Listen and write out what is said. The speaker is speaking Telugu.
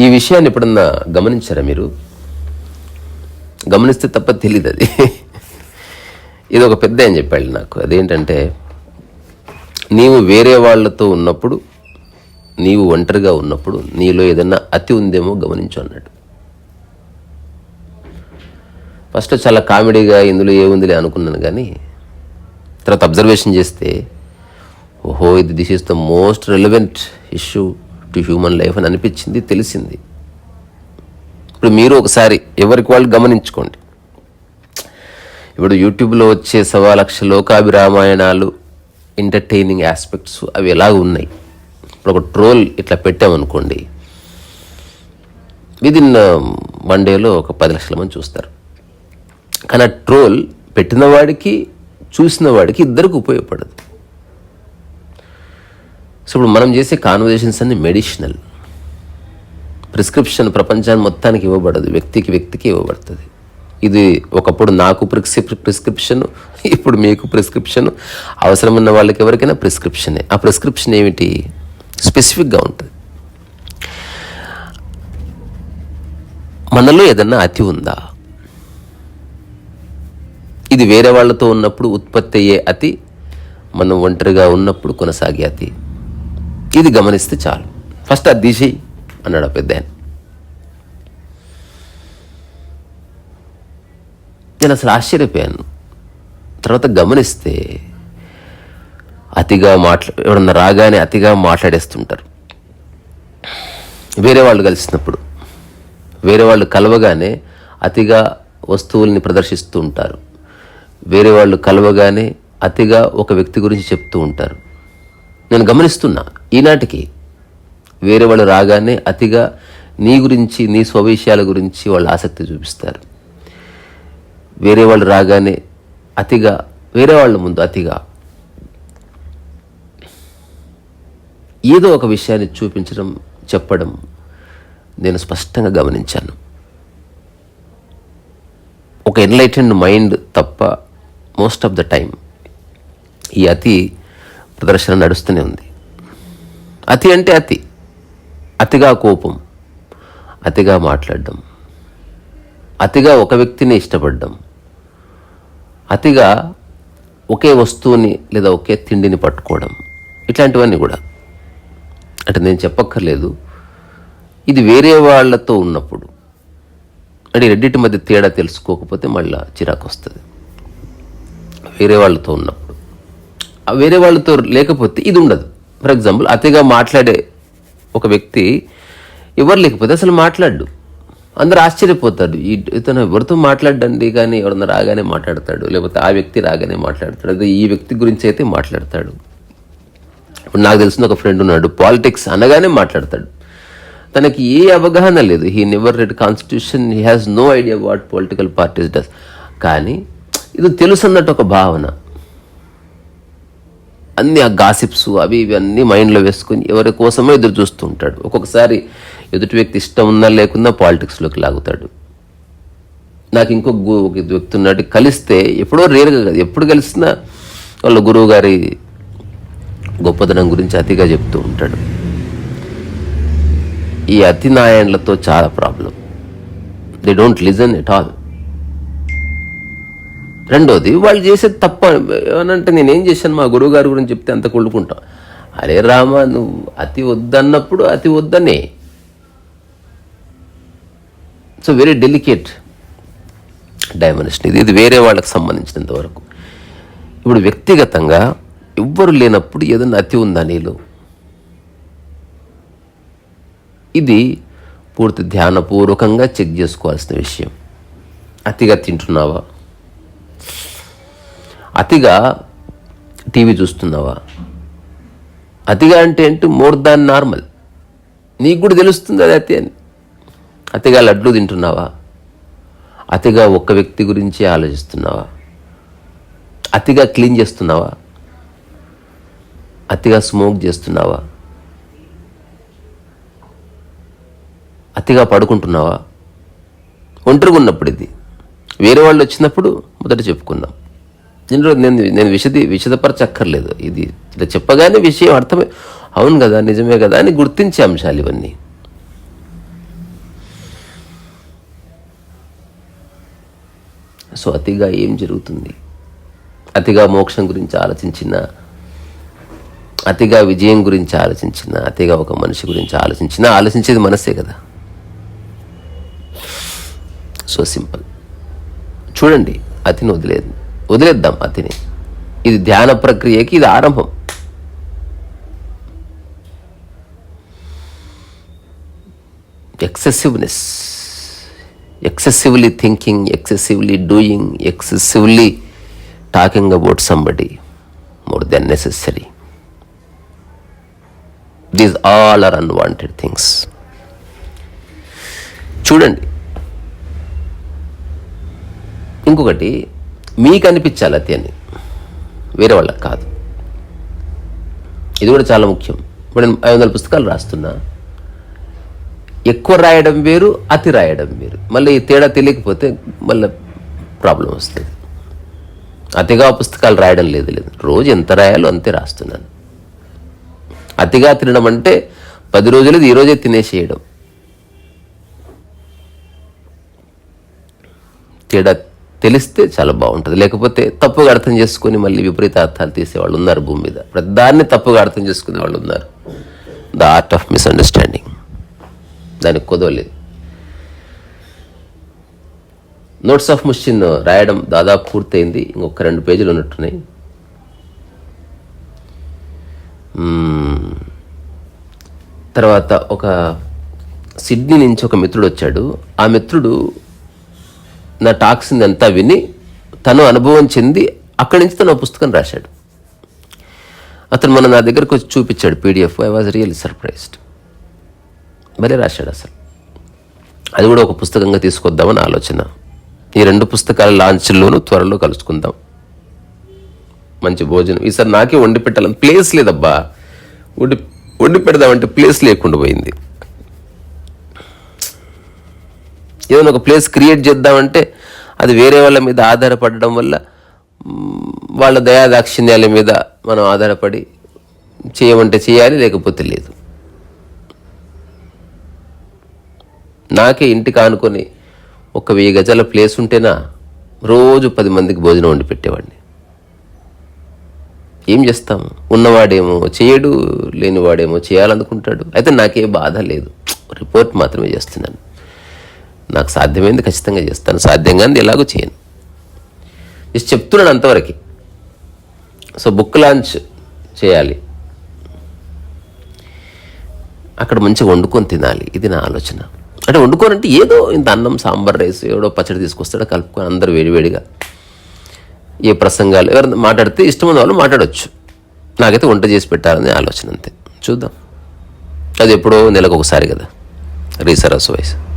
ఈ విషయాన్ని ఎప్పుడన్నా గమనించారా మీరు? గమనిస్తే తప్ప తెలియదు అది. ఇది ఒక పెద్ద అని చెప్పాడు నాకు. అదేంటంటే నీవు వేరే వాళ్ళతో ఉన్నప్పుడు నీవు ఒంటరిగా ఉన్నప్పుడు నీలో ఏదన్నా అతి ఉందేమో గమనించు అన్నాడు. ఫస్ట్ చాలా కామెడీగా ఇందులో ఏముందిలే అనుకున్నాను కానీ తర్వాత అబ్జర్వేషన్ చేస్తే ఓహో ఇది this is the most relevant issue to human life అని అనిపించింది తెలిసింది. ఇప్పుడు మీరు ఒకసారి ఎవరికి వాళ్ళు గమనించుకోండి. ఇప్పుడు యూట్యూబ్లో వచ్చే సవా లక్ష లోకాభిరామాయణాలు ఎంటర్టైనింగ్ ఆస్పెక్ట్స్ అవి ఎలా ఉన్నాయి? ఇప్పుడు ఒక ట్రోల్ ఇట్లా పెట్టామనుకోండి విదిన్ వన్ డేలో ఒక పది లక్షల మంది చూస్తారు. కానీ ఆ ట్రోల్ పెట్టిన వాడికి చూసిన వాడికి ఇద్దరికి ఉపయోగపడదు. సో ఇప్పుడు మనం చేసే కాన్వర్జేషన్స్ అన్ని మెడిషనల్ ప్రిస్క్రిప్షన్ ప్రపంచాన్ని మొత్తానికి ఇవ్వబడదు. వ్యక్తికి వ్యక్తికి ఇవ్వబడుతుంది. ఇది ఒకప్పుడు నాకు ప్రిస్క్రి ప్రిస్క్రిప్షన్ ఇప్పుడు మీకు ప్రిస్క్రిప్షన్ అవసరం ఉన్న వాళ్ళకి ఎవరికైనా ప్రిస్క్రిప్షనే ఆ ప్రిస్క్రిప్షన్ ఏమిటి? స్పెసిఫిక్గా ఉంటుంది. మనలో ఏదన్నా అతి ఉందా? ఇది వేరే వాళ్ళతో ఉన్నప్పుడు ఉత్పత్తి అయ్యే అతి మనం ఒంటరిగా ఉన్నప్పుడు కొనసాగే అతి. ఇది గమనిస్తే చాలు. ఫస్ట్ అది తీసేయి అన్నాడు ఆ పెద్ద ఆయన. నేను అసలు ఆశ్చర్యపోయాను. తర్వాత గమనిస్తే అతిగా మాట్లా ఎవడన్నా రాగానే అతిగా మాట్లాడేస్తుంటారు. వేరే వాళ్ళు కలిసినప్పుడు వేరే వాళ్ళు కలవగానే అతిగా వస్తువుల్ని ప్రదర్శిస్తూ ఉంటారు. వేరే వాళ్ళు కలవగానే అతిగా ఒక వ్యక్తి గురించి చెప్తూ ఉంటారు. నేను గమనిస్తున్నా ఈనాటికి వేరే వాళ్ళు రాగానే అతిగా నీ గురించి నీ స్వవిషయాల గురించి వాళ్ళు ఆసక్తి చూపిస్తారు. వేరే వాళ్ళు రాగానే అతిగా వేరే వాళ్ళ ముందు అతిగా ఏదో ఒక విషయాన్ని చూపించడం చెప్పడం నేను స్పష్టంగా గమనించాను. ఒక ఎన్లైటెండ్ మైండ్ తప్ప మోస్ట్ ఆఫ్ ద టైం ఈ అతి ప్రదర్శన నడుస్తూనే ఉంది. అతి అంటే అతి. అతిగా కోపం అతిగా మాట్లాడడం అతిగా ఒక వ్యక్తిని ఇష్టపడడం అతిగా ఒకే వస్తువుని లేదా ఒకే తిండిని పట్టుకోవడం ఇట్లాంటివన్నీ కూడా. అంటే నేను చెప్పక్కర్లేదు. ఇది వేరే వాళ్ళతో ఉన్నప్పుడు. అంటే రెడ్డిటి రెండింటి మధ్య తేడా తెలుసుకోకపోతే మళ్ళీ చిరాకు వస్తుంది వేరే వాళ్ళతో ఉన్నప్పుడు. ఆ వేరే వాళ్ళతో లేకపోతే ఇది ఉండదు. ఫర్ ఎగ్జాంపుల్ అతిగా మాట్లాడే ఒక వ్యక్తి ఎవరు లేకపోతే అసలు మాట్లాడు. అందరు ఆశ్చర్యపోతాడు ఈ ఇతను ఎవరితో మాట్లాడండి కానీ ఎవరన్నా రాగానే మాట్లాడతాడు. లేకపోతే ఆ వ్యక్తి రాగానే మాట్లాడతాడు. అదే ఈ వ్యక్తి గురించి అయితే మాట్లాడతాడు. ఇప్పుడు నాకు తెలిసిన ఒక ఫ్రెండ్ ఉన్నాడు. పాలిటిక్స్ అనగానే మాట్లాడతాడు. తనకి ఏ అవగాహన లేదు. He never read constitution he has no idea what political parties does కానీ ఇది తెలుసు అన్నట్టు ఒక భావన. అన్ని ఆ గాసిప్స్ అవి ఇవి మైండ్లో వేసుకొని ఎవరి కోసమో ఎదురు చూస్తూ ఉంటాడు. ఒక్కొక్కసారి ఎదుటి వ్యక్తి ఇష్టం ఉన్నా లేకున్నా పాలిటిక్స్లోకి లాగుతాడు. నాకు ఇంకొక ఒక వ్యక్తి ఉన్నాడు కలిస్తే ఎప్పుడో రేరుగా కాదు ఎప్పుడు కలిసినా వాళ్ళ గురువు గారి గొప్పతనం గురించి అతిగా చెప్తూ ఉంటాడు. ఈ అతి నాయన్లతో చాలా problem. They don't listen at all రెండోది వాళ్ళు చేసేది తప్ప ఏమనంటే నేనేం చేశాను మా గురువు గారి గురించి చెప్తే అంత కొడుకుంటాం. అరే రామ నువ్వు అతి వద్దన్నప్పుడు అతి వద్దనే. సో వెరీ డెలికేట్ డైమెన్షన్ ఇది ఇది వేరే వాళ్ళకి సంబంధించినంత వరకు. ఇప్పుడు వ్యక్తిగతంగా ఎవ్వరు లేనప్పుడు ఏదైనా అతి ఉందా నీలో? ఇది పూర్తి ధ్యానపూర్వకంగా చెక్ చేసుకోవాల్సిన విషయం. అతిగా తింటున్నావా? అతిగా టీవీ చూస్తున్నావా? అతిగా అంటే ఏంటి? మోర్ దాన్ నార్మల్ నీకు కూడా తెలుస్తుంది అది అతి అని. అతిగా లడ్లు తింటున్నావా? అతిగా ఒక్క వ్యక్తి గురించి ఆలోచిస్తున్నావా? అతిగా క్లీన్ చేస్తున్నావా? అతిగా స్మోక్ చేస్తున్నావా? అతిగా పడుకుంటున్నావా? ఒంటరిగా ఉన్నప్పుడు ఇది. వేరే వాళ్ళు వచ్చినప్పుడు మొదట చెప్పుకున్నాం నేను నేను నేను విశది విషదపరచక్కర్లేదు. ఇది ఇలా చెప్పగానే విషయం అర్థమే అవును కదా నిజమే కదా అని గుర్తించే అంశాలు ఇవన్నీ. సో అతిగా ఏం జరుగుతుంది? అతిగా మోక్షం గురించి ఆలోచించిన అతిగా విజయం గురించి ఆలోచించిన అతిగా ఒక మనిషి గురించి ఆలోచించిన ఆలోచించేది మనసే కదా. So simple. చూడండి అతిని వదిలేదు వదిలేద్దాం అతిని. ఇది ధ్యాన ప్రక్రియకి ఇది ఆరంభం. Excessiveness excessively thinking excessively doing excessively talking about somebody more than necessary these all are unwanted things చూడండి. ఇంకొకటి మీకు అనిపించాలి అతి అని వేరే వాళ్ళకి కాదు. ఇది కూడా చాలా ముఖ్యం. ఇప్పుడు నేను ఐదు వందల పుస్తకాలు రాస్తున్నా. ఎక్కువ రాయడం వేరు అతి రాయడం వేరు. మళ్ళీ ఈ తేడా తెలియకపోతే మళ్ళీ ప్రాబ్లం వస్తుంది. అతిగా పుస్తకాలు రాయడం లేదు లేదు. రోజు ఎంత రాయాలో అంతే రాస్తున్నాను. అతిగా తినడం అంటే పది రోజులు ఈరోజే తినేసేయడం. తేడా తెలిస్తే చాలా బాగుంటుంది. లేకపోతే తప్పుగా అర్థం చేసుకుని మళ్ళీ విపరీత అర్థాలు తీసేవాళ్ళు ఉన్నారు భూమి మీద. ప్రతిదాన్ని తప్పుగా అర్థం చేసుకునే వాళ్ళు ఉన్నారు. ద ఆర్ట్ ఆఫ్ మిస్అండర్స్టాండింగ్ దానికి కుదవలేదు. నోట్స్ ఆఫ్ ముషిన్ రాయడం దాదాపు పూర్తయింది. ఇంకొక రెండు పేజీలు ఉన్నట్టున్నాయి. Hmm. తర్వాత ఒక సిడ్నీ నుంచి ఒక మిత్రుడు వచ్చాడు. ఆ మిత్రుడు నా టాక్స్ అంతా విని తను అనుభవం చెంది అక్కడి నుంచి తను పుస్తకం రాశాడు. అతను మన నా దగ్గరకు వచ్చి చూపించాడు PDF I was really surprised భలే రాశాడు అసలు. అది కూడా ఒక పుస్తకంగా తీసుకొద్దామని ఆలోచన. ఈ రెండు పుస్తకాల లాంచ్లోనూ త్వరలో కలుసుకుందాం. మంచి భోజనం. ఈసారి నాకే వండి పెట్టాలని ప్లేస్ లేదబ్బా. వండి వండి పెడదామంటే ప్లేస్ లేకుండా పోయింది. ఏదైనా ఒక ప్లేస్ క్రియేట్ చేద్దామంటే అది వేరే వాళ్ళ మీద ఆధారపడడం వల్ల వాళ్ళ దయా దాక్షిణ్యాల మీద మనం ఆధారపడి చేయమంటే చేయాలి లేకపోతే లేదు. నాకే ఇంటికి ఆనుకొని ఒక వెయ్యి గజాల ప్లేస్ ఉంటేనా రోజు పది మందికి భోజనం వండి పెట్టేవాడిని. ఏం చేస్తాం? ఉన్నవాడేమో చేయడు లేనివాడేమో చేయాలనుకుంటాడు. అయితే నాకే బాధ లేదు. రిపోర్ట్ మాత్రమే చేస్తున్నాను. నాకు సాధ్యమైంది ఖచ్చితంగా చేస్తాను. సాధ్యం కానీ ఎలాగో చేయను. జస్ట్ చెప్తున్నాను అంతవరకు. సో బుక్ లాంచ్ చేయాలి. అక్కడ మంచిగా వండుకొని తినాలి. ఇది నా ఆలోచన. అంటే వండుకోనంటే ఏదో ఇంత అన్నం సాంబార్ రైస్ ఏడో పచ్చడి తీసుకొస్తాడో కలుపుకొని అందరు వేడివేడిగా ఏ ప్రసంగాలు ఎవరైనా మాట్లాడితే ఇష్టం వాళ్ళు మాట్లాడవచ్చు నాకైతే వంట చేసి పెట్టాలనే ఆలోచన అంతే. చూద్దాం. అది ఎప్పుడో నెలకు ఒకసారి కదా. రీసరస్ వయసు.